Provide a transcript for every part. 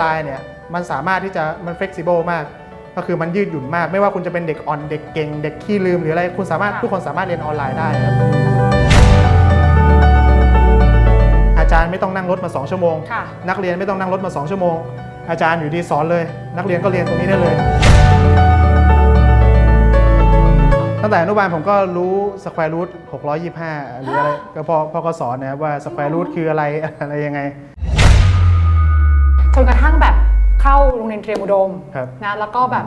ไลน์เนี่ยมันสามารถที่จะมัน flexible มาก ก็คือมันยืดหยุ่นมาก ไม่ว่าคุณจะเป็นเด็กอ่อนเด็กเก่ง เด็กขี้ลืมหรืออะไรคุณสามารถค่ะทุกคนสามารถเรียนออนไลน์ได้ครับอาจารย์ไม่ต้องนั่งรถมา 2 ชั่วโมงค่ะนักเรียนไม่ต้องนั่งรถมา 2 ชั่วโมง อาจารย์อยู่ดีสอนเลย นักเรียนก็เรียนตรงนี้ได้เลย ตั้งแต่อนุบาลผมก็รู้สแควร์รูท625 หรืออะไรก็พอพอก็สอนนะครับว่าสแควร์รูทคืออะไรอะไรยังไง จนกระทั่งแบบเข้าโรงเรียนเตรียมอุดมครับนะแล้วก็แบบ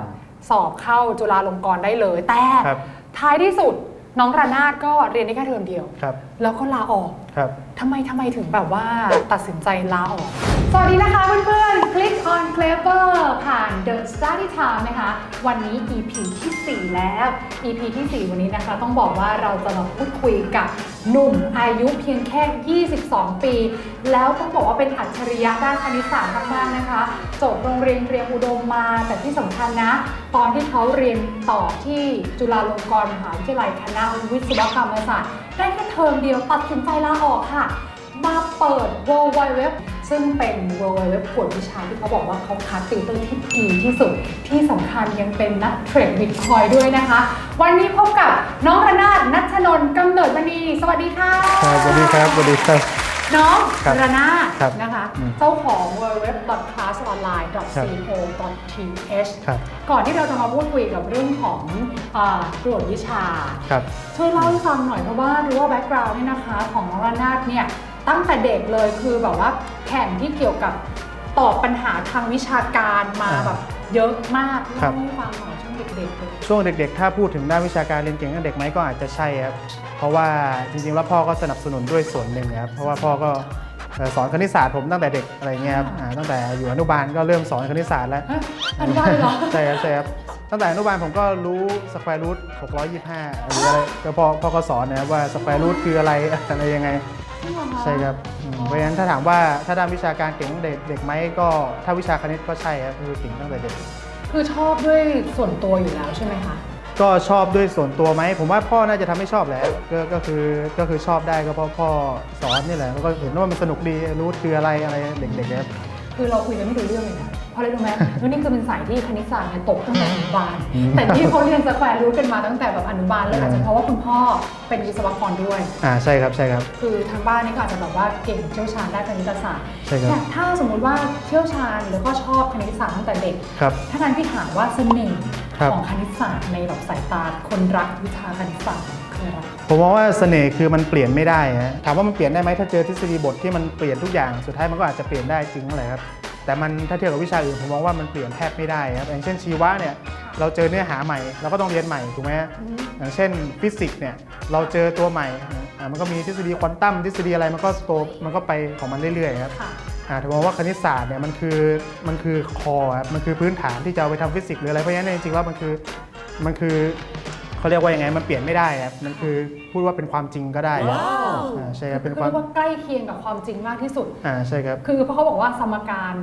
สอบเข้าจุฬาลงกรณ์ได้เลย แต่ครับท้ายที่สุดน้องระนาดก็เรียนได้แค่เทอมเดียว ครับแล้วก็ลาออกครับ ทำไมทำไมถึงแบบว่าตัดสินใจลาออก สวัสดีนะคะเพื่อนๆ Click on Clever ผ่าน The Study Time นะคะ วันนี้ EP ที่ 4 แล้ว EP ที่ 4 วันนี้นะคะ ต้องบอกว่าเราจะมาพูดคุยกับหนุ่มอายุเพียงแค่ 22 ปี แล้วต้องบอกว่าเป็นอัจฉริยะด้านคณิตศาสตร์มากๆนะคะจบโรงเรียนเตรียมอุดมมา แต่ที่สำคัญนะ ตอนที่เขาเรียนต่อที่จุฬาลงกรณ์มหาวิทยาลัยคณะวิศวกรรมศาสตร์ได้แค่เทอมเดียวตัดสินใจลาออกค่ะ มาเปิด w w w ซึ่งเป็น w w w กวดวิชาที่เขาบอกว่าเขาคัดติวเตอร์ที่ดีที่สุด ที่สำคัญยังเป็นนักเทรดบิตคอยด้วยนะคะ วันนี้พบกับน้องระนาดนัชนนท์กำเนิดมณีสวัสดีค่ะครับสวัสดีครับสวัสดีครับ น้องครับระนาดครับนะคะอืมเจ้าของ w w w c l a s s o n l i n e co th ครับ ก่อนที่เราจะมาพูดคุยกับเรื่องของอาตรวจวิชา ครับ ช่วยเล่าให้ฟังหน่อยเพราะว่ารู้ว่าแบ็กกราวน์นี่ยนะคะ ของน้องระนาดเนี่ย ตั้งแต่เด็กเลยคือแบบว่าแข่งที่เกี่ยวกับตอบปัญหาทางวิชาการมาอ่าแบบเยอะมากครัเล่าบ ให้ฟังหน่อยช่วงเด็กๆเลยช่วงเด็กๆ ถ้าพูดถึงด้านวิชาการเรียนเก่งตั้งแต่เด็กไหมก็อาจจะใช่ครับ เพราะว่าจริงๆ แล้วพ่อก็สนับสนุนด้วยส่วนหนึ่งครับ เพราะว่าพ่อก็เอ่อสอนคณิตศาสตร์ผมตั้งแต่เด็กอะไรเงี้ยครับอ่าตั้งแต่อยู่อนุบาลก็เริ่มสอนคณิตศาสตร์แล้ว ฮะอนุบาลเลยเหรอ ใช่ครับใช่ครับตั้งแต่อนุบาลผมก็รู้สแควร์รูท625หรืออะไรก็พอพอก็สอนนะครับว่าสแควร์รูทคืออะไร อะไรยังไง จริงเหรอคะใช่ครับอืมเพราะฉะนั้นถ้าถามว่าถ้าด้านวิชาการเก่งตั้งแต่เด็กไหมก็ถ้าวิชาคณิตก็ใช่ครับคือเก่งตั้งแต่เด็ก คือชอบด้วยส่วนตัวอยู่แล้วใช่ไหมคะ ก็ชอบด้วยส่วนตัวไหม ผมว่าพ่อน่าจะทำให้ชอบแหละก็ก็คือก็คือชอบได้ก็เพราะพ่อสอนนี่แหละแล้วก็เห็นว่ามันสนุกดีรู้คืออะไรอะไรเด็กๆครับ คือเราคุยกันไม่รู้เรื่องเลยนะ เพราะอะไรรู้ไหมว่านี่คือเป็นสายที่คณิตศาสตร์เนี่ยตกตั้งแต่อนุบาลอืมแต่ที่เขาเรียนสแควร์รูทกันมาตั้งแต่แบบอนุบาลเลยอืมอาจจะเพราะว่าคุณพ่อเป็นวิศวกรด้วย อ่าใช่ครับใช่ครับ คือทางบ้านนี่ก็อาจจะแบบว่าเก่งเชี่ยวชาญด้านคณิตศาสตร์ใช่ครับแต่ถ้าสมมุติว่าเชี่ยวชาญหรือก็ชอบคณิตศาสตร์ตั้งแต่เด็ก ครับ ถ้านั้นพี่ถามว่าเสน่ห์ครับของคณิตศาสตร์ในแบบสายตาคนรักวิชาคณิตศาสตร์คืออะไรผมมองว่าเสน่ห์คือมันเปลี่ยนไม่ได้ฮะถามว่ามันเปลี่ยนได้ไหมถ้าเจอทฤษฎีบทที่มันเปลี่ยนทุกอย่างสุดท้ายมันก็อาจจะเปลี่ยนได้จริงนั่นแหละครับ แต่มันถ้าเทียบกับวิชาอื่นผมมองว่ามันเปลี่ยนแทบไม่ได้ครับอย่างเช่นชีวะเนี่ยเราเจอเนื้อหาใหม่เราก็ต้องเรียนใหม่ถูกไหมฮะอืมอย่างเช่นฟิสิกส์เนี่ยเราเจอตัวใหม่อ่ามันก็มีทฤษฎีควอนตัมทฤษฎีอะไรมันก็โตมันก็ไปของมันเรื่อยๆครับค่ะอ่าถือว่าคณิตศาสตร์เนี่ยมันคือมันคือคอครับมันคือพื้นฐานที่จะเอาไปทำฟิสิกส์หรืออะไรเพราะฉะนั้นเนยจริงๆแล้วมันคือมันคือ เขาเรียกว่ายังไงมันเปลี่ยนไม่ได้ครับมันคือพูดว่าเป็นความจริงก็ได้ครับอ่าใช่ครับคืเป็อนความเรียกว่าใกล้เคียงกับความจริงมากที่สุด อ่าใช่ครับคือเพราะเขาบอกว่าสมการ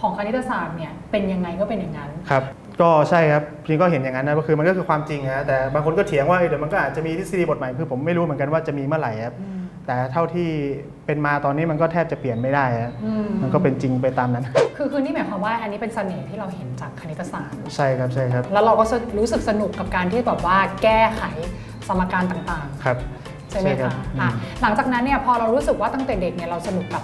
ของคณิตศาสตร์เนี่ยเป็นยังไงก็เป็นอย่างนั้น ครับ ก็ใช่ครับจริงก็เห็นอย่างนั้นนะก็คือมันก็คือความจริงนะแต่บางคนก็เถียงว่าเอ้ยเดี๋ยวมันก็อาจจะมีทฤษฎีบทใหม่คือผมไม่รู้เหมือนกันว่าจะมีเมื่อไหร่ครับแต่เท่าที่ เป็นมาตอนนี้มันก็แทบจะเปลี่ยนไม่ได้ครับอืม มันก็เป็นจริงไปตามนั้น คือคือนี่หมายความว่าอันนี้เป็นเสน่ห์ที่เราเห็นจากคณิตศาสตร์ ใช่ครับใช่ครับแล้วเราก็รู้สึกสนุกกับการที่แบบว่าแก้ไขสมการต่างครับๆ ใช่ไหมครัคะบอะอืมหลังจากนั้นเนี่ยพอเรารู้สึกว่าตั้งแต่เด็กเนี่ยเราสนุกกับ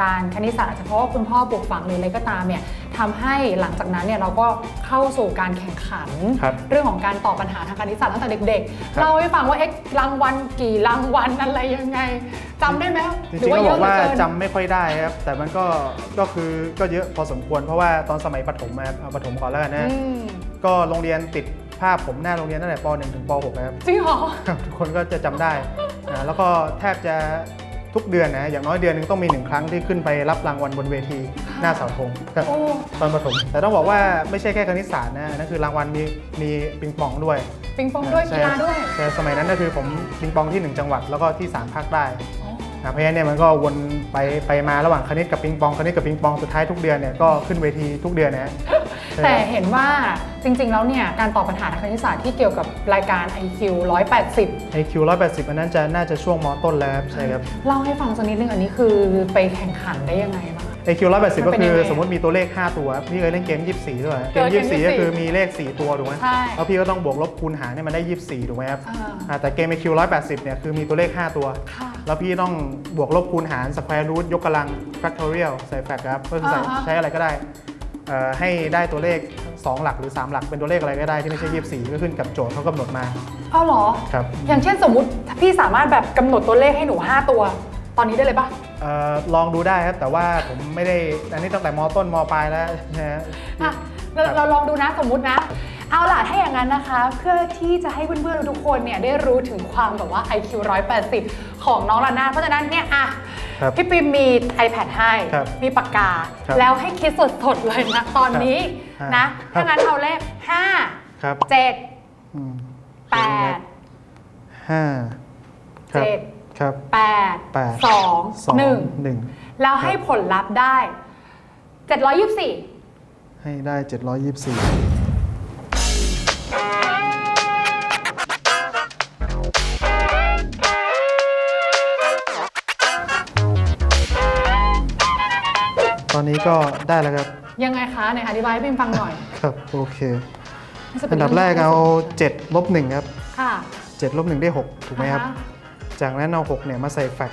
การคณิตศาสตร์อาจจะเพราะว่าคุณพ่อปลูกฝังหรืออะไรก็ตามเนี่ยทำให้หลังจากนั้นเนี่ยเราก็เข้าสู่การแข่งขัน ครับเรื่องของการตอบปัญหาทางคณิตศาสตร์ตั้งแต่เด็กครับๆเราให้ฟังว่าเอ๊ะรางวัลกี่รางวัลอะไรยังไงจำได้ไหมจหรืริงๆว่าก็เยบออะกเหลืว่าอเกิน จำไม่ค่อยได้ครับ แต่มันก็ก็คือก็เยอะพอสมควรเพราะว่าตอนสมัยประถมมาเอาประถมก่อนแล้วกันนะ อืมก็โรงเรียนติดภาพผมหน้าโรงเรียนตั้งแต่ป .1 ถึงป .6 นะครับ จริงเหรอ ทุกคนก็จะจำได้อ่าแล้วก็แทบจะ ทุกเดือนนะอย่างน้อยเดือนหนึงต้องมีหนึ่งครั้งที่ขึ้นไปรับรางวัลบนเวทีหน้าเสาธงครับโอ้ตอนประถมแต่ต้องบอกว่าไม่ใช่แค่คณิตศาสตร์นะนั่นคือรางวัลมีมีปิงปองด้วยปิงปองด้วยใช่กีฬาด้วยใช่สมัยนั้นก็คือผมปิงปองที่หนึ่งจังหวัดแล้วก็ที่สามภาคใต้อ๋ออะเพราะฉะนั้นเนี่ยมันก็วนไปไปมาระหว่างคณิตกับปิงปองคณิตกับปิงปองสุดท้ายทุกเดือนเนี่ยก็ขึ้นเวทีทุกเดือนนะฮะใช่ แต่เห็นว่าจริง ๆ แล้วเนี่ยการตอบปัญหาทางคณิตศาสตร์ที่เกี่ยวกับรายการ IQ 180ไอคิวร้อยแปดสิบอันนั้นจะน่าจะช่วงมต้นแล้วครับใช่ครับ เล่าให้ฟังสักนิดนึงอันนี้คือไปแข่งขันได้ยังไงบ้างคะ AQ 180มัก็นเป็นคือยังไงสมมติมีตัวเลข 5 ตัว พี่เคยเล่นเกม 24 ด้วยเกเอมอเกม24 ก็คือ24มีเลข 4 ตัวถูกไหมใช่แล้วพี่ก็ต้องบวกลบคูณหารเนี่ยมันได้ 24 ถูกไหมครับอ่าอ่าแต่เกม AQ 180 เนี่ยคือมีตัวเลข 5 ตัวค่ะแล้วพี่ต้องบวกลบคูณหาร square root ยกกำลัง factorial ใส่แฟกครับก็คือใส่อ่าฮะใช้อะไรก็ได้เอ่อ ให้ได้ตัวเลข 2 หลักหรือ 3 หลักเป็นตัวเลขอะไรก็ได้ที่ไม่ใช่ 24 ก็ขึ้นกับโจทย์เขากำหนดมาเอาเหรอ ครับอย่างเช่นสมมุติถ้าพี่สามารถแบบกำหนดตัวเลขให้หนู 5 ตัว ตอนนี้ได้เลยปะเอ่อลองดูได้ครับ แต่ว่าผมไม่ได้อันนี้ตั้งแต่มต้นมปลายแล้วนะฮะ อะเราครับ เราลองดูนะสมมุตินะ เอาล่ะถ้าอย่างนั้นนะคะ เพื่อที่จะให้เพื่อนๆทุกคนเนี่ยได้รู้ถึงความแบบว่า IQ 180 ของน้องลานาเพราะฉะนั้นเนี่ยอะ ครับพี่ปิมมี iPad ให้ ครับมีปากกา ครับแล้วให้คิดสดๆเลยนะตอนนี้ครับนะ ครับ ถ้างั้นเอาเลข 5 ครับ7 อืม8 ห้าครับเจ็ด ครับ แปดแปดสองสองหนึ่งหนึ่งแล้วให้ผลลัพธ์ได้ 724 ให้ได้ 724 ตอนนี้ก็ได้แล้วครับ ยังไงคะไหนอธิบายให้พิมฟังหน่อยครับ โอเคน่าจะเป็อันดับแรกเอา7ลบ1ครับค่ะ7ลบ1ได้ 6 ถูกไหมครับอ่าฮะจากนั้นเอา6เนี่ยมาใส่แฟก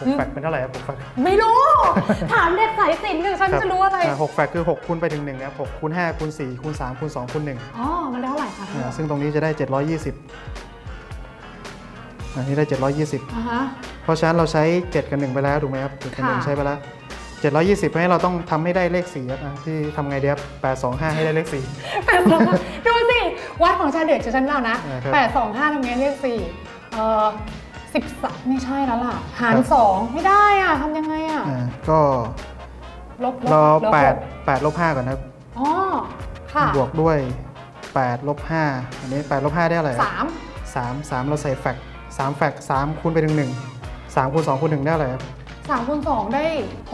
อื6มแฟกเป็นเท่าไหร่ครับ6แฟกไม่รู้ ถามเด็กสายสินหนึ่งฉันจะรู้อะไรหกแฟกคือ6คูณไปถึง1นะครับ6คูณ5คูณ4คูณ3คูณ2คูณ1อ๋อ มันได้เท่าไหร่คะอ่าซึ่งตรงนี้จะได้720อันนี้ได้720อ่าฮะเพราะฉะนั้นเราใช้7กับ1ไปแล้วถูกไหมครับ7กับค่ะ1ใช้ไปแล้ว 720ให้เราต้องทำให้ได้เลข4ครับอะที่ทำไงดีครับ825 ให้ได้เลข แปดสองห้าดูสิ วัดของชาเด็กจะฉันเล่านะอ่าครับ แปดสองห้าทำไงเลขสี่เอ่อสิบสามไม่ใช่แล้วล่ะ หารครับสองไม่ได้อะทำยังไงอะ 4อ่าก็ลบลบเราลบ8 8ลบ5ก่อนนะครับ อ๋อ ค่ะบวกด้วย8ลบ5อันนี้8ลบ5ได้อะไรสาม3 3 เราใส่แฟก3แฟก3คูณไปถึง1 3คูณ2คูณ1ได้อะไรครับ สามคูณสองได้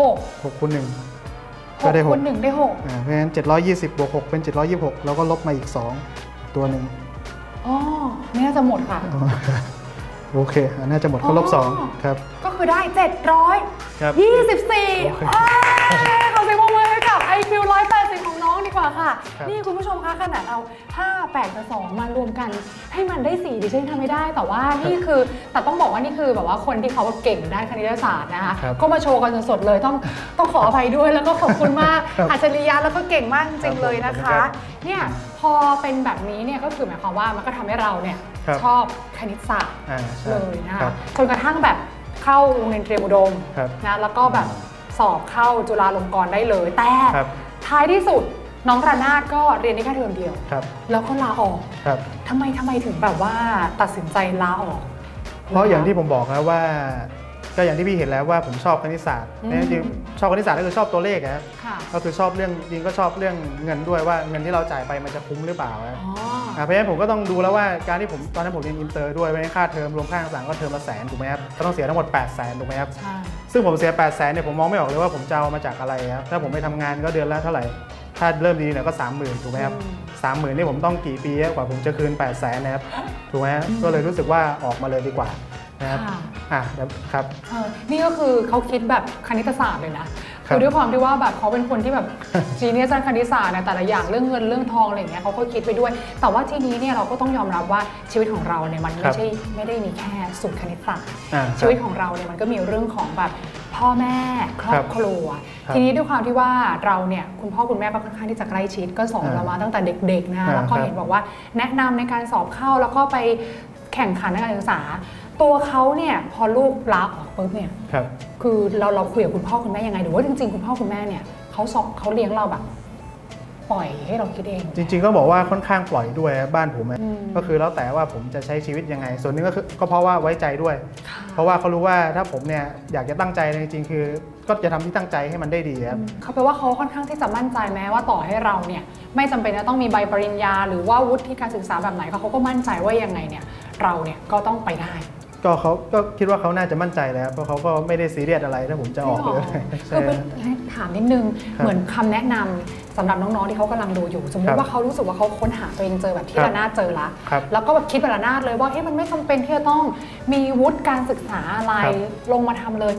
หก6คูณ1หก็กได้คูณหนึ่งได้หก6อ่าเพราะฉะนั้น720บวก6เป็น726แล้วก็ลบมาอีก2ตัวหนึ่งอ๋อไม่น่าจะหมดค่ะอ๋อโอเคอะน่าจะหมดก็ลบอ๋อ2ครับ ก็คือได้700ครับ24โอเคเอ้ยขอเสียงปรบมือให้กับ IQ 180ข องน้องดีกว่าค่ะ ครับนี่คุณผู้ชมคะขนาดเอา5 8กับ2มารวมกัน ให้มันได้4ดิฉันยังทำไม่ได้ แต่ว่านี่คือแต่ต้องบอกว่านี่คือแบบว่าคนที่เขาแบบเก่งด้านคณิตศาสตร์นะคะครับก็มาโชว์กันสดๆเลยต้องต้องขออภัยด้วยแล้วก็ขอบคุณมากครับอัจฉริยะแล้วก็เก่งมากจริงๆเลยนะครัคะ บเนี่ยพอเป็นแบบนี้เนี่ยก็คือหมายความว่ามันก็ทำให้เราเนี่ยครับ ชอบคณิตศาสตร์ อ่าใช่เลยนะครัคะบ จนกระทั่งแบบเข้าโรงเรียนเตรียมอุดมครับนะแล้วก็แบบสอบเข้าจุฬาลงกรณ์ได้เลย แต่ครับท้ายที่สุด น้องระนาดก็เรียนได้แค่เทอมเดียว ครับ แล้วก็ลาออกครับ ทำไมทำไมถึงแบบว่าตัดสินใจลาออก เพราะอย่างที่ผมบอกนะว่า ก็อย่างที่พี่เห็นแล้วว่าผมชอบคณิตศาสตร์อืมจริงๆชอบคณิตศาสตร์ก็คือชอบตัวเลขนะครับค่ะก็คือชอบเรื่องจริงก็ชอบเรื่องเงินด้วยว่าเงินที่เราจ่ายไปมันจะคุ้มหรือเปล่าครับอ๋ออ่าเพราะฉะนั้นผมก็ต้องดูแล้วว่าการที่ผมตอนนั้นผมเรียนอินเตอร์ด้วยไม่ได้ค่าเทอมรวมค่าต่างๆก็เทอมละแสนถูกไหมครับก็ต้องเสียทั้งหมด8 0 0แสนถูกไหมครับ ใช่ซึ่งผมเสีย8 0 0แสนเนี่ยผมมองไม่ออกเลยว่าผมจะเอามาจากอะไรครับถ้าผมไปทำงานก็เดือนละเท่าไหร่ ถ้าเริ่มดีเนี่ยก็ 30,000ถูกไหมครับสามหมื่นนี่ผมต้องกี่ปีกว่าผมจะคืน 8 0 0แสนนะครับถูกไหมฮะก็เลยรู้สึกว่าออกมาเลยดีกว่านะครับค่ะอะเดี๋ยวครับ เออนี่ก็คือเขาคิดแบบคณิตศาสตร์เลยนะ ครับคือด้วยความที่ว่าแบบเขาเป็นคนที่แบบจีเนียสด้านคณิตศาสตร์นะแต่ละอย่างเรื่องเงินเรื่องทองอะไรอย่างเงี้ยเขาก็คิดไปด้วย แต่ว่าทีนี้เนี่ยเราก็ต้องยอมรับว่าชีวิตของเราเนี่ยมันครัไม่บใช่ไม่ได้มีแค่สูตรคณิตศาสตร์อ่าครับชีวิตของเราเนี่ยมันก็มีเรื่องของแบบพ่อแม่ครอครับบครัวครับทีนี้ด้วยความที่ว่าเราเนี่ยคุณพ่อคุณแม่ก็ค่อนข้างที่จะใกล้ชิดก็สอนอ่าเรามาตั้งแต่เด็กๆนะคะอ่าแล้วก็ครับเห็นบอกว่าแนะนำในการสอบเข้าแล้วก็ไปแข่งขันในการศึกษา ตัวเขาเนี่ยพอลูกลาออกปุ๊บเนี่ยครับ คือเราเราคุยกับคุณพ่อคุณแม่ยังไงหรือว่าจริงๆคุณพ่อคุณแม่เนี่ยเขาสอบเขาเลี้ยงเราแบบ ปล่อยให้เราคิดเอง จริงๆก็บอกว่าค่อนข้างปล่อยด้วยครับบ้านผมอะอืม ก็คือแล้วแต่ว่าผมจะใช้ชีวิตยังไง ส่วนหนึงก็คือก็เพราะว่าไว้ใจด้วยค่ะเพราะว่าเขารู้ว่าถ้าผมเนี่ยอยากจะตั้งใจจริงๆคือ ก็จะทำที่ตั้งใจให้มันได้ดีครับ เขาแปลว่าเขาค่อนข้างที่จะมั่นใจแม้ว่าต่อให้เราเนี่ยไม่จำเป็นจะต้องมีใบปริญญา หรือว่าวุฒิการศึกษาแบบไหนเขาเขาก็มั่นใจว่ายังไงเนี่ยเราเนี่ยก็ต้องไปได้ ก็เขาก็คิดว่าเขาน่าจะมั่นใจแล้วเพราะเขาก็ไม่ได้ซีเรียสอะไรถ้าผมจะออกเลยคืใช่อเป็นถามนิดนึงครับเหมือนคำแนะนำสำหรับน้องๆที่เขากำลังดูอยู่ สมมครัติบว่าเขารู้สึกว่าเขาค้นหาตัวเองเจอแบบที่ครับระนาดเจอละครับแล้วก็แบบคิดแบบระนาดเลยว่าเฮ้ยมันไม่จำเป็นที่จะต้องมีวุฒิการศึกษาอะไรครับลงมาทำเลย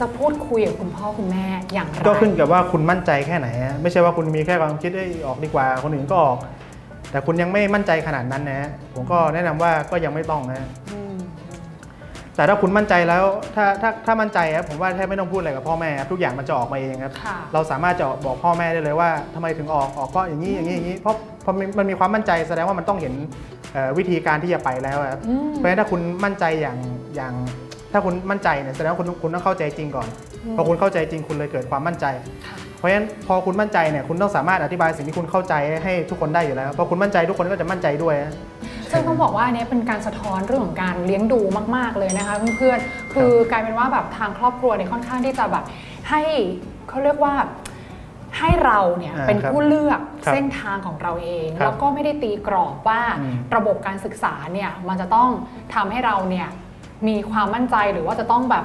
จะพูดคุยกับคุณพ่อคุณแม่อย่างไรก็ขึ้นกับว่าคุณมั่นใจแค่ไหนฮะไม่ใช่ว่าคุณมีแค่ความคิดได้ยออกดีกว่าคนอื่นก็ออก แต่คุณยังไม่มั่นใจขนาดนั้นนะฮะผมก็แนะนำว่าก็ยังไม่ต้องนะฮะอืม แต่ถ้าคุณมั่นใจแล้วถ้าถ้าถ้ามั่นใจครับผมว่าแทบไม่ต้องพูดอะไรกับพ่อแม่ครับทุกอย่างมันจะออกมาเองครับ ค่ะ เราสามารถจะบอกพ่อแม่ได้เลยว่าทำไมถึงออกออกก็อย่างนี้อย่างนี้อย่างนี้เพราะเพราะมันมันมีความมั่นใจแสดงว่ามันต้องเห็นเอ่อวิธีการที่จะไปแล้วครับอืม เพราะฉะนั้นถ้าคุณมั่นใจอย่างอย่าง ถ้าคุณมั่นใจเนี่ยแสดงว่าคุณคุณต้องเข้าใจจริงก่อนอืมพอคุณเข้าใจจริงคุณเลยเกิดความมั่นใจ ค่ะเพ ราะฉะนั้นพอคุณมั่นใจเนี่ยคุณต้องสามารถอธิบายสิ่งที่คุณเข้าใจให้ทุกคนได้อยู่แล้วพอคุณมั่นใจทุกคนก็จะมั่นใจด้วยฮะซึ่งต้องบอกว่าอันเนี้ยเป็นการสะท้อนเรื่องของการเลี้ยงดูมาก ๆเลยนะคะเพื่อนๆคือกลายเป็นว่าแบบทางครอบครัวเนี่ยค่อนข้างที่จะแบบให้เขาเรียกว่าให้เราเนี่ยอ่าเป็นครับผู้เลือกครับเส้นทางของเราเองครับแล้วก็ไม่ได้ตีกรอบว่าอืมระบบการศึกษาเนี่ยมันจะต้องทำให้เราเนี่ยมีความมั่นใจหรือว่าจะต้องแบบ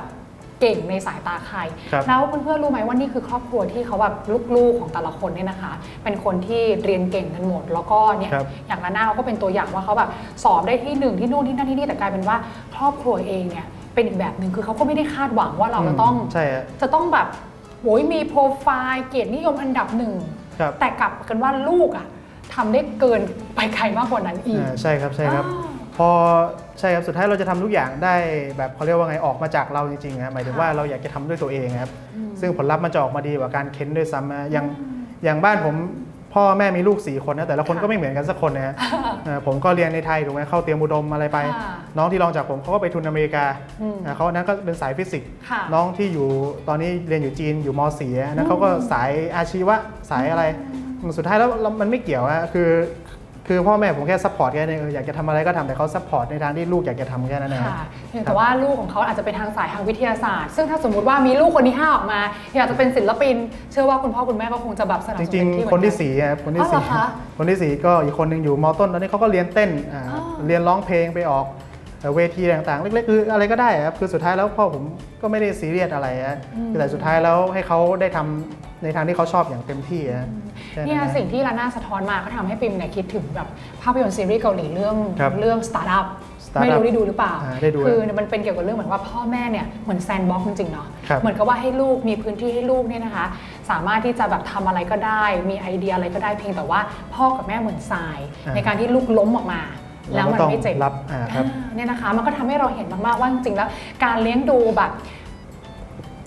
เก่งในสายตาใคร ครับแล้วเพื่อนๆรู้ไหมว่านี่คือครอบครัวที่เขาแบบลูกๆของแต่ละคนเนี่ยนะคะ เป็นคนที่เรียนเก่งกันหมด แล้วก็เนี่ยครับอย่างนาน่าเขาก็เป็นตัวอย่างว่าเขาแบบสอบได้ที่หนึ่งที่นู่นที่นั่นที่นี่แต่กลายเป็นว่า ครอบครัวเองเนี่ยเป็นอีกแบบหนึ่งคือเขาก็ไม่ได้คาดหวังว่าเราจะต้อง ใช่ฮะ จะต้องแบบโอ้ยมีโปรไฟล์เกียรตินิยมอันดับหนึ่ง ครับแต่กลับกันว่าลูกอะทำได้เกินไปไกลมากกว่านั้นอีก อ่าใช่ครับใช่ครับ อ่าพ อใช่ครับสุดท้ายเราจะทำทุกอย่างได้แบบเขาเรียกว่าไงออกมาจากเราจริงๆครับหมายถึงค่ะว่าเราอยากจะทำด้วยตัวเองครับอืมซึ่งผลลัพธ์มันจะออกมาดีกว่าการเค้นด้วยซ้ำนะอย่างอย่างบ้านผมพ่อแม่มีลูกสี่คนนะแต่ละคนค่ะก็ไม่เหมือนกันสักคนนะฮะเอ่อผมก็เรียนในไทยถูกไหมเข้าเตรียมอุดมอะไรไปค่ะน้องที่รองจากผมเขาก็ไปทุนอเมริกาอืมอ่าเขาอันนั้นก็เป็นสายฟิสิกส์ค่ะน้องที่อยู่ตอนนี้เรียนอยู่จีนอยู่ม .4 อันนั้นเขาก็สายอาชีวะสายอะไร สุดท้ายแล้วเรามันไม่เกี่ยวอะคือ คือพ่อแม่ผมแค่ซัพพอร์ตแค่นี้เอออยากจะทำอะไรก็ทำแต่เขาซัพพอร์ตในทางที่ลูกอยากจะทำแค่นั้นเองค่ะเพียงแต่ว่าลูกของเขาอาจจะไปทางสายทางวิทยาศาสตร์ ซึ่งถ้าสมมุติว่ามีลูกคนที่ห้าออกมา อยากจะเป็นศิลปิน เชื่อว่าคุณพ่อคุณแม่ก็คงจะแบบสนับจสนุนริง เต็มที่เหมืๆอคนกัที่สี่อะคนที่อ๋อเหรสี่อคะคนที่สี่ก็อีกคนหนึ่งอยู่มต้นตอนนี้เขาก็เรียนเต้นอ่าอ๋อ เรียนร้องเพลงไปออกเอ่อเวทีต่างๆ เล็กๆคืออะไรก็ได้ครับคือสุดท้ายแล้วพ่อผมก็ไม่ได้ซีเรียสอะไรอะคือแต่สุดท้ายแล้วให้เขาได้ทำในทางที่เขาชอบอย่างเต็มที่อะแค่นั้น เนี่ยนะสิ่งที่ลาน่าสะท้อนมาก็ทำให้ปิมเนี่ยคิดถึงแบบภาพยนตร์ซีรีส์เกาหลีเรื่องครับเรื่องสตาร์ทอัพ Startup ไม่รู้ได้ดูหรือเปล่าอ่าได้ดูคือมันเป็นเกี่ยวกับเรื่องเหมือนว่าพ่อแม่เนี่ยเหมือนแซนด์บ็อกซ์จริงๆเนาะครับเหมือนกับว่าให้ลูกมีพื้นที่ให้ลูกเนี่ยนะคะ สามารถที่จะแบบทำอะไรก็ได้ มีไอเดียอะไรก็ได้เพียงแต่ว่าพ่อกับแม่เหมือนทราย ในการที่ลูกล้มออกมาแล้วมันเราก็ต้องไม่เจ็บรับอ่าครับอ่าเนี่ยนะคะ มันก็ทำให้เราเห็นมากๆว่าจริงๆแล้วการเลี้ยงดูแบบ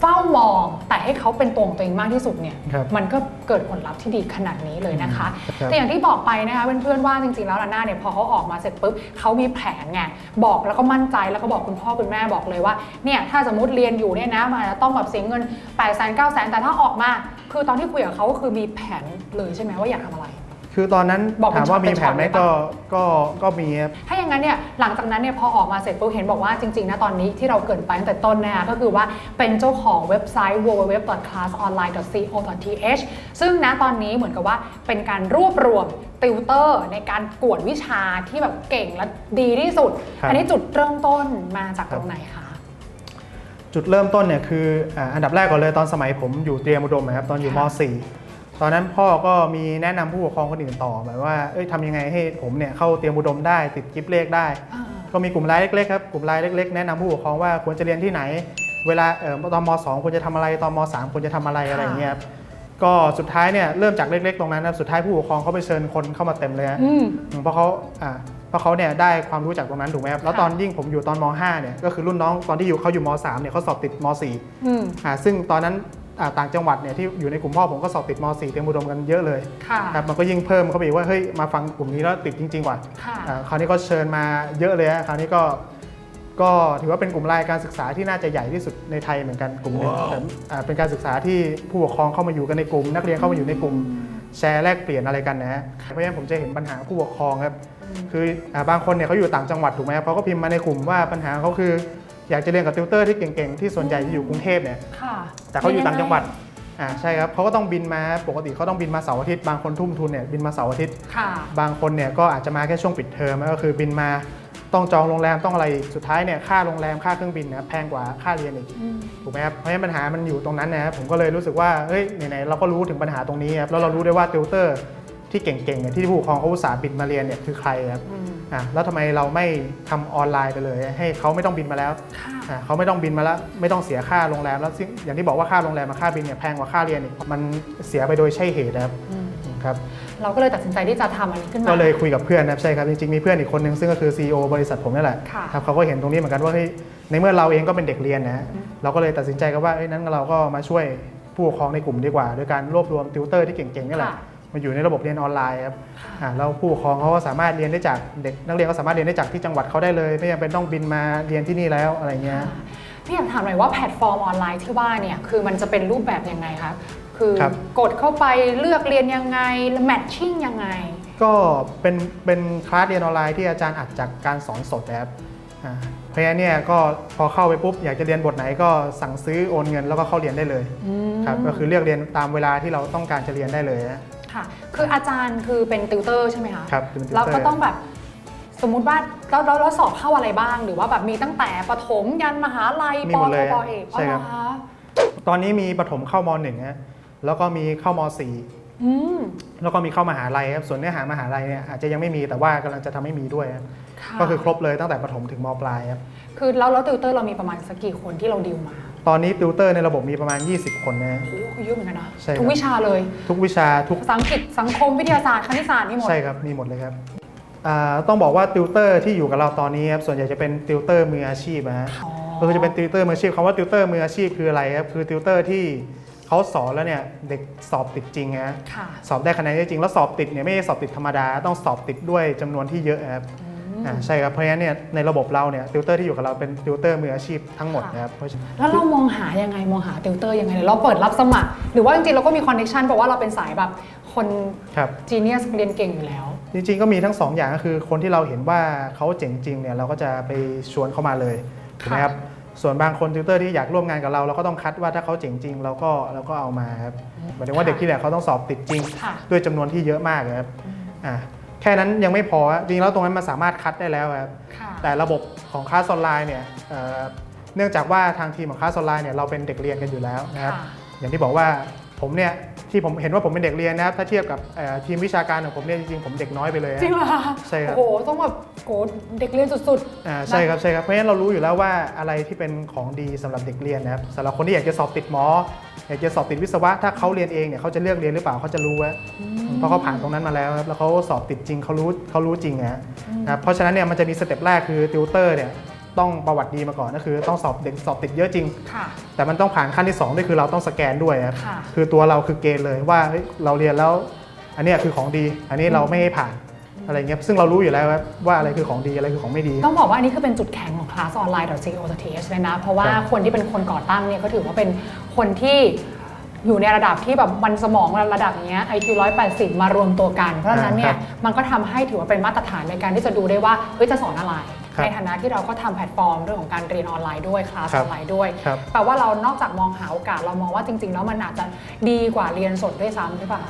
เฝ้ามอง แต่ให้เขาเป็นตัวของตัวเองมากที่สุดเนี่ยครับมันก็เกิดผลลัพธ์ที่ดีขนาดนี้เลยนะคะ ครับแต่อย่างที่บอกไปนะคะเพื่อนๆว่าจริงๆแล้วลาน่าเนี่ยพอเขาออกมาเสร็จปุ๊บเขามีแผนไงบอกแล้วก็มั่นใจแล้วก็บอกคุณพ่อคุณแม่บอกเลยว่าเนี่ยถ้าสมมติเรียนอยู่เนี่ยนะมันจะต้องแบบเสียเงิน8ปดแสนเก้าแสนแต่ถ้าออกมา คือตอนที่คุยกับเขาก็คือมีแผนเลยใช่ไหมว่าอยากทำอะไร คือตอนนั้นบอกเป็นถามว่าช็อตมีแผนไหมเป็นช็อตเลยปะ ก็ก็ก็มีครับ ถ้าอย่างนั้นเนี่ยหลังจากนั้นเนี่ยพอออกมาเสร็จปุ๊บเห็นบอกว่าจริงๆนะตอนนี้ที่เราเกรินไปตั้งแต่ต้นนะคะก็คือว่าเป็นเจ้าของเว็บไซต์ www.classonline.co.th ซึ่งนะตอนนี้เหมือนกับว่าเป็นการรวบรวมติวเตอร์ในการกวดวิชาที่แบบเก่งและดีที่สุด ครับ อันนี้จุดเริ่มต้นมาจากตรงไหนคะ จุดเริ่มต้นเนี่ยคืออ่าอันดับแรกก่อนเลยตอนสมัยผมอยู่เตรียมอุดมนะครับตอนอยู่ม ค่ะ .4 ตอนนั้นพ่อก็มีแนะนำผู้ปกครองคนอื่นต่อแบบว่าเอ้ยทำยังไงให้ผมเนี่ยเข้าเตรียมอุดมได้ติดกิฟเลขได้อ่าก็มีกลุ่มไลน์เล็กๆครับกลุ่มไลน์เล็ก ๆ แนะนำผู้ปกครองว่าควรจะเรียนที่ไหน เวลาเอ่อตอนม .2 ควรจะทำอะไรตอนม .3 ควรจะทำอะไรอะไรอย่างเงี้ยครับก็สุดท้ายเนี่ยเริ่มจากเล็กๆ ตรงนั้นนะสุดท้ายผู้ปกครองเขาไปเชิญคนเข้ามาเต็มเลยฮะอืมเพราะเขาอ่าเพราะเขาเนี่ยได้ความรู้จากตรงนั้นถูกไหมครับแล้วค่ะตอนยิ่งผมอยู่ตอนม 5 เนี่ยก็คือรุ่นน้องตอนที่อยู่เขาอยู่ม 3 เนี่ยเขาสอบติดม 4อืมอ่าซึ่งตอนนั้นอ่า ต่างจังหวัดเนี่ยที่อยู่ในกลุ่มพ่อผมก็สอบติดม 4 เตรียมอุดมกันเยอะเลยค่ะ ครับมันก็ยิ่งเพิ่มเข้าไปอีกว่าเฮ้ยมาฟังกลุ่มนี้แล้วติดจริงๆว่ะค่ะ อ่าคราวนี้ก็เชิญมาเยอะเลยฮะคราวนี้ก็ก็ถือว่าเป็นกลุ่มรายการศึกษาที่น่าจะใหญ่ที่สุดในไทยเหมือนกันกลุ่มหนึงแต่อ่าเป็นการศึกษาที่ผู้ปกครองเข้ามาอยู่กันในกลุ่ม นักเรียนเข้ามาอยู่ในกลุ่มแชร์แลกเปลี่ยนอะไรกันนะฮะเพราะฉะนั้นผมจะเห็นปัญหาผู้ปกครองครับคืออาบางคนเนี่ยเขาอยู่ต่างจังหวัดถูกไหมครับเขาก็พิมพ์มาในกลุ่มว่าปัญหาเขาคือ อยากจะเรียนกับติวเตอร์ที่เก่งๆ ที่ส่วนใหญ่จะอยู่กรุงเทพเนี่ย ค่ะแต่เขาอยู่ต่างจังหวัด อ่าใช่ครับเขาก็ต้องบินมา ปกติเขาต้องบินมาเสาร์อาทิตย์ บางคนทุ่มทุนเนี่ยบินมาเสาร์อาทิตย์ ค่ะ บางคนเนี่ยก็อาจจะมาแค่ช่วงปิดเทอมก็คือบินมาต้องจองโรงแรมต้องอะไรอีกสุดท้ายเนี่ยค่าโรงแรมค่าเครื่องบินเนะครับแพงกว่าค่าเรียนอีก อืม ถูกไหมครับเพราะฉะนั้นปัญหามันอยู่ตรงนั้นนะครับผมก็เลยรู้สึกว่าเฮ้ยไหนๆเราก็รู้ถึงปัญหาตรงนี้ครับแล้วเรารู้ได้ว่าติวเตอร์ ที่เก่งๆเนี่ยที่ผู้ปกครองเขาอุตส่าห์บินมาเรียนเนี่ยคือใครครับอืมอะแล้วทำไมเราไม่ทำออนไลน์ไปเลย ให้เขาไม่ต้องบินมาแล้วค่ะอ่าเขาไม่ต้องบินมาแล้วไม่ต้องเสียค่าโรงแรมแล้วซึ่งอย่างที่บอกว่าค่าโรงแรมมาค่าบินเนี่ยแพงกว่าค่าเรียนอีกมันเสียไปโดยใช่เหตุนะครับอืมครับเราก็เลยตัดสินใจที่จะทำอันนี้ขึ้นมา ก็เลยคุยกับเพื่อนนะครับใช่ครับ จริงๆ มีเพื่อนอีกคนนึงซึ่งก็คือ CEO บริษัทผมนี่แหละค่ะครับเขาก็เห็นตรงนี้เหมือนกันว่าเฮ้ยในเมื่อเราเองก็เป็นเด็กเรียนนะอืมเราก็เลยตัดสินใจกันว่าเอ้ยนั้นเราก็มาช่วยผู้ปกครองในกลุ่มดีกว่าโดยการรวบรวมติวเตอร์ที่เก่งๆนี่แหละค่ะ มาอยู่ในระบบเรียนออนไลน์ครับอ่าแล้วผู้ปกครองเขาก็สามารถเรียนได้จากเด็กนักเรียนก็สามารถเรียนได้จากที่จังหวัดเขาได้เลย ไม่จำเป็นต้องบินมาเรียนที่นี่แล้วอะไรเงี้ยค่ะพี่อยากถามหน่อยว่าแพลตฟอร์มออนไลน์ที่ว่าเนี่ยคือมันจะเป็นรูปแบบยังไงคะคือครับ กดเข้าไปเลือกเรียนยังไงแมทชิ่งยังไง ก็เป็นเป็นคลาสเรียนออนไลน์ที่อาจารย์อัดจากการสอนสดนะครับอ่าเพราะฉะนั้นเนี่ยก็พอเข้าไปปุ๊บอยากจะเรียนบทไหนก็สั่งซื้อโอนเงินแล้วก็เข้าเรียนได้เลยครับก็คือเลือกเรียนตามเวลาที่เราต้องการจะเรียนได้เลยนะ ค่ะ คืออาจารย์คือเป็นติวเตอร์ใช่ไหมคะครับเป็นติวเตอร์ แล้วก็ต้องแบบสมมุติว่าเราเราเราสอบเข้าอะไรบ้าง หรือว่าแบบมีตั้งแต่ประถมยันมหาลัยมีปหมดโทเลยปเอกใช่ครับ อ๋อเหอคะตอนนี้มีประถมเข้ามหนึ่งนะแล้วก็มีเข้ามสี่อืมแล้วก็มีเข้ามหาลัยครับส่วนเนื้อหามหาลัยเนี่ยอาจจะยังไม่มีแต่ว่ากำลังจะทำให้มีด้วยครับะก็คือครบเลยตั้งแต่ประถมถึงมปลายครับคือแล้วแล้วติวเตอร์เรามีประมาณสักกี่คนที่เราดิวมา ตอนนี้ติวเตอร์ในระบบมีประมาณ 20 คนนะ โอ้โหเยอะเหมือนกันนะใช่ครับ ทุกวิชาเลยทุกวิชาทุก ภาษาอังกฤษสังคมวิทยาศาสตร์คณิตศาสตร์นี่หมด ใช่ครับมีหมดเลยครับอ่าต้องบอกว่าติวเตอร์ที่อยู่กับเราตอนนี้ครับส่วนใหญ่จะเป็นติวเตอร์มืออาชีพนะฮะอ๋อ ก็คือจะเป็นติวเตอร์มืออาชีพคำว่าติวเตอร์มืออาชีพคืออะไรครับคือติวเตอร์ที่เขาสอนแล้วเนี่ยเด็กสอบติดจริงนะค่ะ สอบได้คะแนนได้จริงแล้วสอบติดเนี่ยไม่ใช่สอบติดธรรมดา ต้องสอบติดด้วยจำนวนที่เยอะครับอืมอ่า ใช่ครับเพราะฉะนั้นเนี่ยในระบบเราเนี่ยติวเตอร์ที่อยู่กับเราเป็นติวเตอร์มืออาชีพทั้งหมดนะครับเพราะฉะนั้นแล้วเรามองหายังไงมองหาติวเตอร์ยังไงเราเปิดรับสมัคร หรือว่าจริงๆเราก็มีคอนเนคชันเพราะว่าเราเป็นสายแบบคนครับ จีเนียสเรียนเก่งอยู่แล้ว จริงๆก็มีทั้งสองอย่างก็คือคนที่เราเห็นว่าเขาเจ๋งจริงเนี่ยเราก็จะไปชวนเข้ามาเลยถูกไหมครับส่วนบางคนติวเตอร์ที่อยากร่วมงานกับเราเราก็ต้องคัดว่าถ้าเขาเจ๋งจริงเราก็เราก็เอามาครับหมายถึงว่าเด็กที่เนี่ยเขาต้องสอบติดจริง ค่ะ ด้วยจำนวนที่เยอะมากครับอ่า แค่นั้นยังไม่พอครับจริงๆแล้วตรงนั้นมันสามารถคัดได้แล้วครับค่ะแต่ระบบของคลาสออนไลน์เนี่ยเอ่อเนื่องจากว่าทางทีมของคลาสออนไลน์เนี่ยเราเป็นเด็กเรียนกันอยู่แล้วนะครับค่ะอย่างที่บอกว่าผมเนี่ย ที่ผมเห็นว่าผมเป็นเด็กเรียนนะครับ ถ้าเทียบกับเอ่อทีมวิชาการของผมเนี่ยจริงๆผมเด็กน้อยไปเลยจริงเหรอคะใช่ครับ โอ้โหต้องแบบโกเด็กเรียนสุด อ่าใช่ครับใช่ครับเพราะฉะนั้นเรารู้อยู่แล้วว่าอะไรที่เป็นของดีสำหรับเด็กเรียนนะครับสำหรับคนที่อยากจะสอบติดหมอ อยากจะสอบติดวิศวะถ้าเขาเรียนเองเนี่ยเขาจะเลือกเรียนหรือเปล่าเขาจะรู้ว่าๆอืมเพราะเขาผ่านตรงนั้นมาแล้วครับแล้วเขาสอบติดจริงเขารู้เขารู้จริงนะอืมนะครับเพราะฉะนั้นเนี่ยมันจะมีสเต็ปแรกคือติวเตอร์เนี่ย ต้องประวัติดีมาก่อนก็คือ ต้องสอบเด็กสอบติดเยอะจริง ค่ะ แต่มันต้องผ่านขั้นที่2ด้วยคือเราต้องสแกนด้วยครับค่ะ คือตัวเราคือเกณฑ์เลยว่าเฮ้ยเราเรียนแล้ว อันเนี้ยคือของดี อันนี้เราไม่ให้ผ่านอะไรเงี้ยซึ่งเรารู้อยู่แล้วครับว่าอะไรคือของดีอะไรคือของไม่ดี ต้องบอกว่าอันนี้คือเป็นจุดแข็งของคลาสออนไลน์ .co.th เลยนะ เพราะว่าครับคนที่เป็นคนก่อตั้งเนี่ยก็ถือว่าเป็นคนที่อยู่ในระดับที่แบบมันสมองระดับเนี้ย IQ 180 มารวมตัวกัน เพราะฉะนั้นเนี่ยมันก็ทำให้ถือว่าเป็นมาตรฐานในการที่จะดูได้ว่าเฮ้ยจะสอนอะไรครับ ในฐานะที่เราก็ทำแพลตฟอร์มเรื่องของการเรียนออนไลน์ด้วยคลาสครัอบอนไลน์ด้วยครับแปลว่าเรานอกจากมองหาโอกาสเรามองว่าจริง ๆ แล้วมันอาจจะดีกว่าเรียนสดด้วยซ้ำหรือเปล่า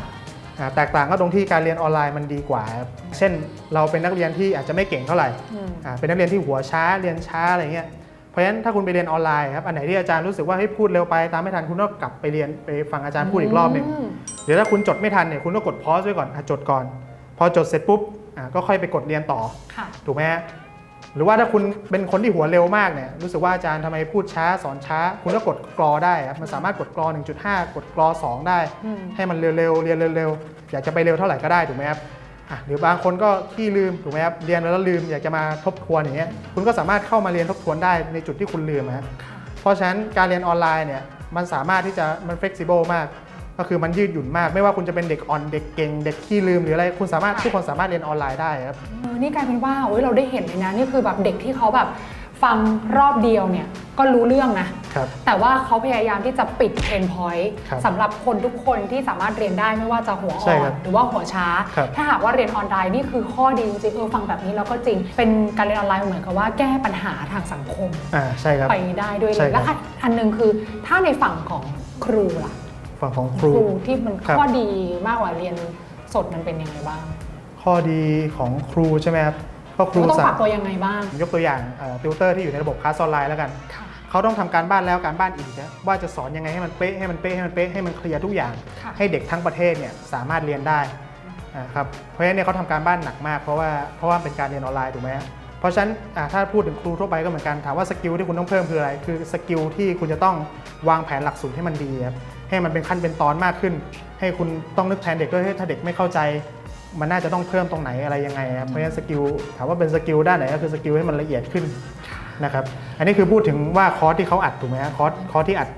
อ่าแตกต่างก็ตรงที่การเรียนออนไลน์มันดีกว่าครับเช่นเราเป็นนักเรียนที่อาจจะไม่เก่งเท่าไหร่อืมอ่าเป็นนักเรียนที่หัวช้าเรียนช้าอะไรเงี้ย เพราะฉะนั้นถ้าคุณไปเรียนออนไลน์ครับอันไหนที่อาจารย์รู้สึกว่าให้ยพูดเร็วไปตามไม่ทันคุณก็กลับไปเรียนไปฟังอาจารย์พูดอีกรอบหนึ่งมเดี๋ยวถ้าคุณจดไม่ทันเนี่ยคุณก็กดพอสไว้ก่อนอะจดก่อน พอจดเสร็จปุ๊บอะก็ค่อยไปกดเรียนต่อค่ะถูกไหมฮะ หรือว่าถ้าคุณเป็นคนที่หัวเร็วมากเนี่ยรู้สึกว่าอาจารย์ทำไมพูดช้าสอนช้า คุณก็กดกรอได้ครับมันสามารถกดกรอ 1.5 กดกรอ 2 ได้ อืม ให้มันเร็วๆเรียนเร็วๆอยากจะไปเร็วเท่าไหร่ก็ได้ถูกไหมครับอะหรือบางคนก็ขี้ลืมถูกไหมครับเรียนแล้วลืมอยากจะมาทบทวนอย่างเงี้ยคุณก็สามารถเข้ามาเรียนทบทวนได้ในจุดที่คุณลืมนะฮะค่ะเพราะฉะนั้นการเรียนออนไลน์เนี่ยมันสามารถที่จะมัน flexible มาก ก็คือมันยืดหยุ่นมาก ไม่ว่าคุณจะเป็นเด็กอ่อนเด็กเก่งเด็กขี้ลืมหรืออะไรคุณสามารถค่ะทุกคนสามารถเรียนออนไลน์ได้ครับเออนี่กลายเป็นว่าเฮ้ยเราได้เห็นเลยนะนี่คือแบบเด็กที่เขาแบบฟังรอบเดียวเนี่ยก็รู้เรื่องนะ ครับ แต่ว่าเขาพยายามที่จะปิดเพนพอยต์ครับสำหรับคนทุกคนที่สามารถเรียนได้ไม่ว่าจะหัวใช่อ่อครันบหรือว่าหัวช้า ครับถ้าหากว่าเรียนออนไลน์นี่คือข้อดีจริงๆเออฟังแบบนี้แล้วก็จริง เป็นการเรียนออนไลน์เหมือนกับว่าแก้ปัญหาทางสังคมอ่าใช่ครับ ไปได้ด้วยใช่เลยครับ และอันอันหนึงคือถ้าในฝั่งของครูล่ะ ฝั่งของครูที่มันครับข้อดีมากกว่าเรียนสดมันเป็นยังไงบ้าง ข้อดีของครูใช่ไหมครับก็ครูก็ต้องสาปรับตัวยังไงบ้าง ยกตัวอย่างติวเตอร์ที่อยู่ในระบบคลาสออนไลน์แล้วกันค่ะเขาต้องทำการบ้านแล้วการบ้านอีกนะว่าจะสอนยังไงให้มันเป๊ะให้มันเป๊ะให้มันเป๊ะให้มันเคลียร์ทุกอย่างค่ะให้เด็กทั้งประเทศเนี่ยสามารถเรียนได้อ่าครับเพราะฉะนั้นเนี่ยเขาทำการบ้านหนักมากเพราะว่าเพราะว่าเป็นการเรียนออนไลน์ถูกไหมฮะพเพราะฉะนั้นอ่าถ้าพูดถึงครูทั่วไปก็เหมือนกันถามว่าสกิลที่คุณต้องเพิ่มคืออะไรคือสกิลที่คุณจะต้องวางแผนหลักสูตรให้มันดีครับ ให้มันเป็นขั้นเป็นตอนมากขึ้น ให้คุณต้องนึกแทนเด็กด้วยเฮ้ยถ้าเด็กไม่เข้าใจ มันน่าจะต้องเพิ่มตรงไหนอะไรยังไงครับเพราะฉะนั้นสกิลถามว่าเป็นสกิลด้านไหนก็คือสกิลให้มันละเอียดขึ้นนะครับอันนี้คือพูดถึงว่าคอร์สที่เขาอัดถูกไหมฮะคอร์สคอร์สที่อัด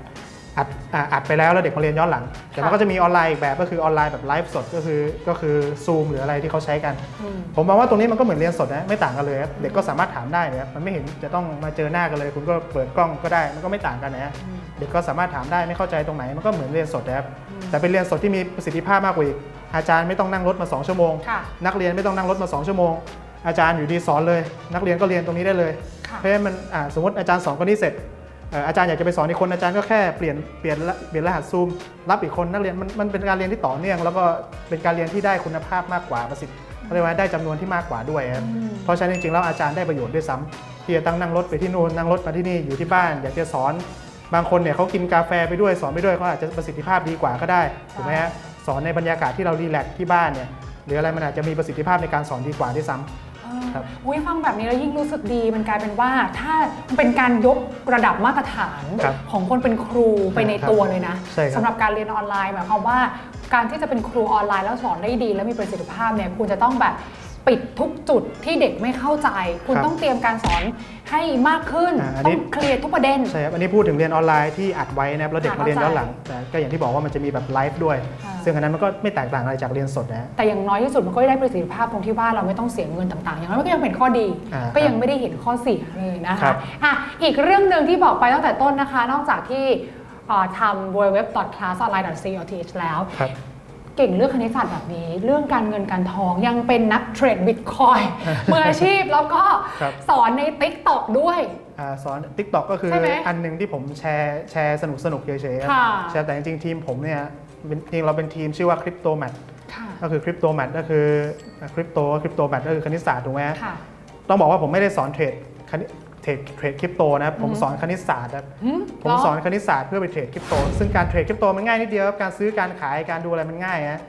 อัดอ่าอัดไปแล้วแล้วเด็กมาเรียนย้อนหลัง แต่มันก็จะมีออนไลน์อีกแบบก็คือออนไลน์แบบไลฟ์สดก็คือก็คือซูมหรืออะไรที่เขาใช้กันอืมผมมองว่าตรงนี้มันก็เหมือนเรียนสดนะไม่ต่างกันเลยครับเด็กก็สามารถถามได้นะครับมันไม่เห็นจะต้องมาเจอหน้ากันเลย คุณก็เปิดกล้องก็ได้มันก็ไม่ต่างกันนะฮะเด็กก็สามารถถามได้ไม่เข้าใจตรงไหนมันก็เหมือนเรียนสดนะครับแต่เป็นเรียนสดที่มีประสิทธิภาพมากกว่าอีกอาจารย์ไม่ต้องนั่งรถมา 2 ชั่วโมงค่ะนักเรียนไม่ต้องนั่งรถมา 2 ชั่วโมง อาจารย์อยู่ดีสอนเลย นักเรียนก็เรียนตรงนี้ได้เลยค่ะเพราะฉะนั้นมันอ่าสมมติอาจารย์สอนคนนี้เสร็จเอ่ออาจารย์อยากจะไปสอนอีกคนอาจารย์ก็แค่เปลี่ยนเปลี่ยนละเปลี่ยนรหัสซูม รับอีกคนนักเรียนมันมันเป็นการเรียนที่ต่อเนื่อง แล้วก็เป็นการเรียนที่ได้คุณภาพมากกว่าประสิทธิเขาเรียกว่าได้จำนวนที่มากกว่าด้วยครับอืมเพราะฉะนั้นจริงๆแล้วอาจารย์ได้ประโยชน์ด้วยซ้ำที่จะตั้งนั่งรถไปที่นู่นนั่งรถมาที่นี่อยู่ที่บ้าน อยากจะสอนบางคนเนี่ยเขากินกาแฟไปด้วยสอนไปด้วยเขาอาจจะประสิทธิภาพดีกว่าก็ได้ถูกไหมฮะสอนในบรรยากาศที่เรารีแลกซ์ที่บ้านเนี่ยหรืออะไรมันอาจจะมีประสิทธิภาพในการสอนดีกว่าด้วยซ้ำเออ ครับ อุ้ยฟังแบบนี้แล้วยิ่งรู้สึกดีมันกลายเป็นว่าถ้ามันเป็นการยกระดับมาตรฐานครับของคนเป็นครูไปในครับตัวเลยนะใช่ครับ สำหรับการเรียนออนไลน์หมายความว่า การที่จะเป็นครูออนไลน์แล้วสอนได้ดี และมีประสิทธิภาพเนี่ยคุณจะต้องแบบ ปิดทุกจุดที่เด็กไม่เข้าใจ คุณครับต้องเตรียมการสอนให้มากขึ้น อ่าอันต้นี้ องเคลียร์ทุกประเด็น ใช่ครับ อันนี้พูดถึงเรียนออนไลน์ที่อัดไว้นะครับแล้วเด็กค่ะมาเรียนย้อนเข้าใจหลังแต่ก็อย่างที่บอกว่ามันจะมีแบบไลฟ์ด้วยอ่าซึ่งอันนั้นมันก็ไม่แตกต่างอะไรจากเรียนสดนะฮะ แต่อย่างน้อยที่สุดมันก็ได้ประสิทธิภาพตรงที่ว่าเราไม่ต้องเสียเงินต่างๆ อย่างน้อยมันก็ยังเป็นข้อดี อ่าก็ยังไม่ได้เห็นข้อเสียเลยนะครัคะบ อะอีกเรื่องหนึ่งที่บอกไปตั้งแต่ต้นนะคะ นอกจากที่เอ่อทำ www.classonline.co.th แล้ว ครับ เก่งเรื่องคณิตศาสตร์แบบนี้ เรื่องการเงินการทองยังเป็นนักเทรดบิตคอยมืออาชีพแล้วก็ครับสอนใน TikTok ด้วยอ่าสอน TikTok ก็คือใช่ไหมอันหนึ่งที่ผมแชร์แชร์สนุกสนุกๆเฉยๆครับค่ะแชร์แต่จริงๆทีมผมเนี่ยเป็นจริงเราเป็นทีมชื่อว่า Crypto Mat ค่ะก็คือ Crypto Mat ก็คือคริปโตคริปโตแมทก็คือคณิตศาสตร์ถูกไหมฮะค่ะต้องบอกว่าผมไม่ได้สอนเทรดคณิ เทรดเทรดคริปโตนะครับผมอือฮึสอนคณิตศาสตร์ครับหึผมเหรสอนคณิตศาสตร์เพื่อไปเทรดคริปโต ซึ่งการเทรดคริปโตมันง่ายนิดเดียวครับการซื้อการขายการดูอะไรมันง่ายฮะ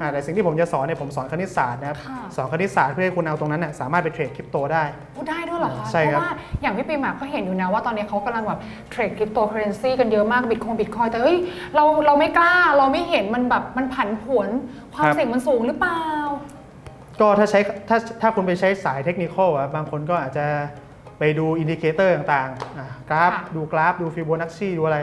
อ่าแต่สิ่งที่ผมจะสอนเนี่ยผมสอนคณิตศาสตร์นะครับค่ะสอนคณิตศาสตร์เพื่อให้คุณเอาตรงนั้นน่ะสามารถไปเทรดคริปโตได้พูดได้ด้วยเหรอคะใช่เพครับราะว่าอย่างพี่ปีหมากก็เห็นอยู่นะว่าตอนนี้เขากำลังแบบเทรดคริปโตเคอเรนซีกันเยอะมากบิตคงบิตคอยแต่เอ้ยเราเราไม่กล้าเราไม่เห็นมันแบบมันผันผวนความเสี่ยงมันสูงหรือเปล่า ก็ถ้าใช้ถ้าถ้าคุณไปใช้สายเทคนิคอะบางคนก็อาจจะ ไปดูอินดิเคเตอร์ต่างๆอะกราฟค่ะดูกราฟดูฟิโบนัชชีดูอะไร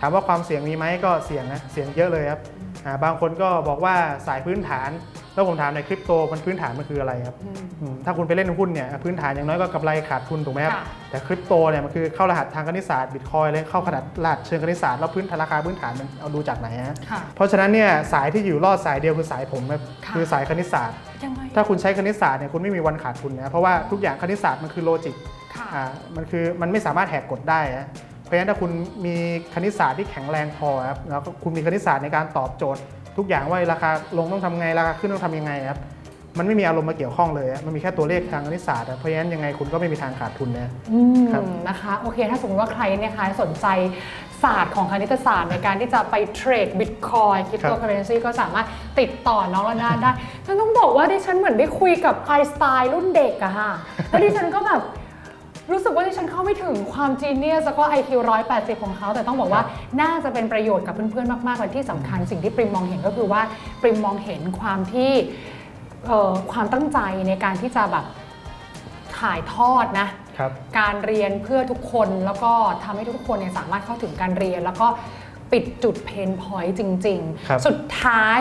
ถามว่าความเสี่ยงมีไหมก็เสี่ยงนะเสี่ยงเยอะเลยครับอ่าบางคนก็บอกว่าสายพื้นฐาน แล้วผมถามในคริปโตมันพื้นฐานมันคืออะไรครับอืมอืมถ้าคุณไปเล่นหุ้นเนี่ยพื้นฐานอย่างน้อยก็กำไรขาดทุนถูกไหมครับค่ะแต่คริปโตเนี่ยมันคือเข้ารหัสทางคณิตศาสตร์บิตคอยเลยเข้าขนาดรหัสเชิงคณิตศาสตร์แล้วพื้นราคาพื้นฐานมันเอาดูจากไหนฮะค่ะเพราะฉะนั้นเนี่ยสายที่อยู่รอดสายเดียวคือสายผมครับค่ะคือสายคณิตศาสตร์ยังไงถ้าคุณใช้คณิตศาสตร์เนี่ยคุณไม่มีวันขาดทุนนะเพราะว่าทุกอย่างคณิตศาสตร์มันคือโลจิกค่ะ อ่ามันคือมันไม่สามารถแหกกฎได้นะเพราะฉะนั้นถ้าคุณมีคณิตศาสตร์ที่แข็งแรงพอครับแล้วก็คุณมีคณิตศาสตร์ในการตอบโจทย์ ทุกอย่างว่าราคาลงต้องทำไงราคาขึ้นต้องทำยังไงครับมันไม่มีอารมณ์มาเกี่ยวข้องเลยอะมันมีแค่ตัวเลขทางคณิตศาสตร์อะเพราะฉะนั้นยังไงคุณก็ไม่มีทางขาดทุนนะอืมครับนะคะ โอเค ถ้าสมมติว่าใครเนี่ยคะสนใจศาสตร์ของคณิตศาสตร์ในการที่จะไปเทรดบิตคอยคริปโตเคอเรนซีก็สามารถติดต่อน้องระนาดได้ ฉันต้องบอกว่าดิฉันเหมือนได้คุยกับไอน์สไตล์รุ่นเด็กอะค่ะ แล้วดิฉันก็แบบ รู้สึกว่าดิฉันเข้าไม่ถึงความจีเนียสแล้วก็ IQ 180 ของเขาแต่ต้องบอกว่าน่าจะเป็นประโยชน์กับเพื่อนๆมากๆและที่สำคัญสิ่งที่ปริมมองเห็นก็คือว่าปริมมองเห็นความที่เอ่อความตั้งใจในการที่จะแบบถ่ายทอดนะครับการเรียนเพื่อทุกคนแล้วก็ทำให้ทุกคนเนี่ยสามารถเข้าถึงการเรียน แล้วก็ปิดจุดเพนพอยต์จริงครับๆสุดท้าย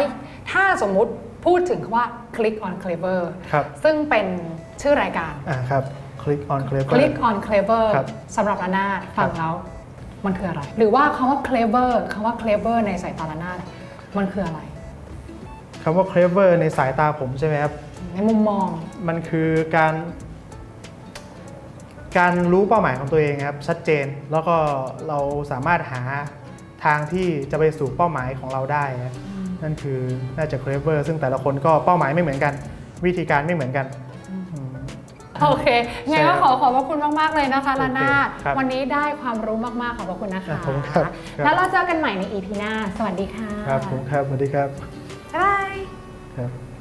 ถ้าสมมุติพูดถึงคำว่า click on clever ครับซึ่งเป็นชื่อรายการอ่าครับ click on clever click on clever ครับสำหรับระนาดฟังครับแล้วมันคืออะไร หรือว่าคำว่า clever คำว่า clever ในสายตาระนาดมันคืออะไรคำว่า clever ในสายตาผมใช่ไหมครับในมุมมอง มันคือการ การรู้เป้าหมายของตัวเองครับชัดเจนแล้วก็เราสามารถหาทางที่จะไปสู่เป้าหมายของเราได้ครับนั่นคือน่าจะ clever ซึ่งแต่ละคนก็เป้าหมายไม่เหมือนกัน วิธีการไม่เหมือนกันอืม โอเคไงก็ขอขอบพระคุณมาก ๆ เลยนะคะโอเคระนาดครับวันนี้ได้ความรู้มาก ๆ ขอบพระคุณนะคะ ขอบคุณครับครับ แล้วเราเจอกันใหม่ใน EP หน้า สวัสดีค่ะครับผมครับสวัสดีครับ บ๊ายบาย ครับ